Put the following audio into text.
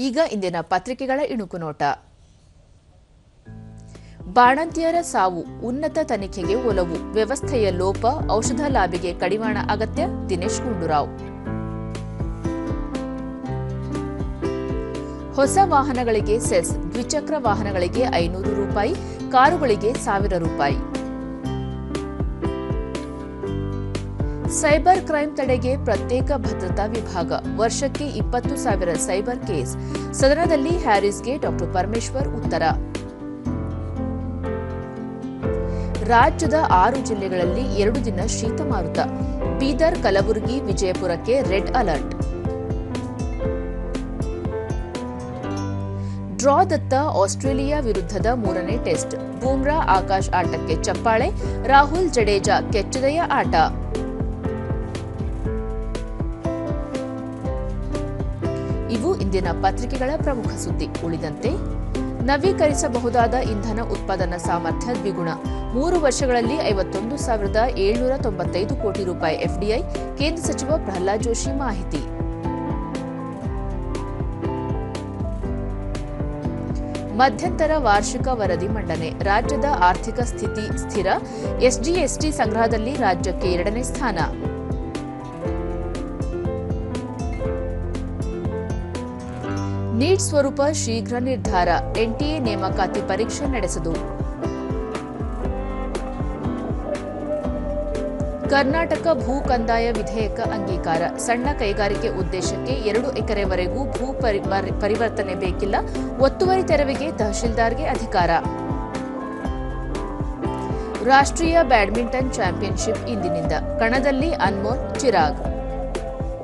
ಈಗ ಇಂದಿನ ಪತ್ರಿಕೆಗಳ ಇಣುಕು ನೋಟ. ಬಾಣಂತಿಯರ ಸಾವು, ಉನ್ನತ ತನಿಖೆಗೆ ಒಲವು, ವ್ಯವಸ್ಥೆಯ ಲೋಪ, ಔಷಧ ಲಾಭಿಗೆ ಕಡಿವಾಣ ಅಗತ್ಯ, ದಿನೇಶ್ ಗುಂಡೂರಾವ್. ಹೊಸ ವಾಹನಗಳಿಗೆ ಸೆಸ್, ದ್ವಿಚಕ್ರ ವಾಹನಗಳಿಗೆ ಐನೂರು ರೂಪಾಯಿ, ಕಾರುಗಳಿಗೆ ಸಾವಿರ ರೂಪಾಯಿ. ಸೈಬರ್ ಕ್ರೈಂ ತಡೆಗೆ ಪ್ರತ್ಯೇಕ ಭದ್ರತಾ ವಿಭಾಗ. ವರ್ಷಕ್ಕೆ ಇಪ್ಪತ್ತು ಸಾವಿರ ಸೈಬರ್ ಕೇಸ್. ಸದನದಲ್ಲಿ ಹ್ಯಾರಿಸ್ಗೆ ಡಾಕ್ಟರ್ ಪರಮೇಶ್ವರ್ ಉತ್ತರ. ರಾಜ್ಯದ ಆರು ಜಿಲ್ಲೆಗಳಲ್ಲಿ ಎರಡು ದಿನ ಶೀತ ಮಾರುತ ಬೀದರ್, ಕಲಬುರಗಿ, ವಿಜಯಪುರಕ್ಕೆ ರೆಡ್ ಅಲರ್ಟ್. ಡ್ರಾ ದತ್ತ ಆಸ್ಟ್ರೇಲಿಯಾ ವಿರುದ್ಧದ ಮೂರನೇ ಟೆಸ್ಟ್. ಬೂಮ್ರಾ ಆಕಾಶ್ ಆಟಕ್ಕೆ ಚಪ್ಪಾಳೆ. ರಾಹುಲ್ ಜಡೇಜಾ ಕೆಚ್ಚದೆಯ ಆಟ. ಇವು ಇಂದಿನ ಪತ್ರಿಕೆಗಳ ಪ್ರಮುಖ ಸುದ್ದಿ. ಉಳಿದಂತೆ, ನವೀಕರಿಸಬಹುದಾದ ಇಂಧನ ಉತ್ಪಾದನಾ ಸಾಮರ್ಥ್ಯ ದ್ವಿಗುಣ. ಮೂರು ವರ್ಷಗಳಲ್ಲಿ ಐವತ್ತೊಂದು ಸಾವಿರದ ಏಳ್ನೂರ ತೊಂಬತ್ತೈದು ಕೋಟಿ ರೂಪಾಯಿ ಎಫ್ಡಿಐ, ಕೇಂದ್ರ ಸಚಿವ ಪ್ರಹ್ಲಾದ್ ಜೋಶಿ ಮಾಹಿತಿ. ಮಧ್ಯಂತರ ವಾರ್ಷಿಕ ವರದಿ ಮಂಡನೆ. ರಾಜ್ಯದ ಆರ್ಥಿಕ ಸ್ಥಿತಿ ಸ್ಥಿರ. ಎಸ್ಜಿಎಸ್ಟಿ ಸಂಗ್ರಹದಲ್ಲಿ ರಾಜ್ಯಕ್ಕೆ ಎರಡನೇ ಸ್ಥಾನ. ನೀಟ್ ಸ್ವರೂಪ ಶೀಘ್ರ ನಿರ್ಧಾರ. ಎನ್ಟಿಎ ನೇಮಕಾತಿ ಪರೀಕ್ಷೆ ನಡೆಸದು ಕರ್ನಾಟಕ ಭೂ ಕಂದಾಯ ವಿಧೇಯಕ ಅಂಗೀಕಾರ. ಸಣ್ಣ ಕೈಗಾರಿಕೆ ಉದ್ದೇಶಕ್ಕೆ ಎರಡು ಎಕರೆವರೆಗೂ ಭೂ ಪರಿ- ಪರಿವರ್ತನೆ ಬೇಕಿಲ್ಲ. ಒತ್ತುವರಿ ತೆರವಿಗೆ ತಹಶೀಲ್ದಾರ್ಗೆ ಅಧಿಕಾರ. ರಾಷ್ಟ್ರೀಯ ಬ್ಯಾಡ್ಮಿಂಟನ್ ಚಾಂಪಿಯನ್ಶಿಪ್ ಇಂದಿನಿಂದ. ಕಣದಲ್ಲಿ ಅನ್ಮೋಲ್ ಚಿರಾಗ್.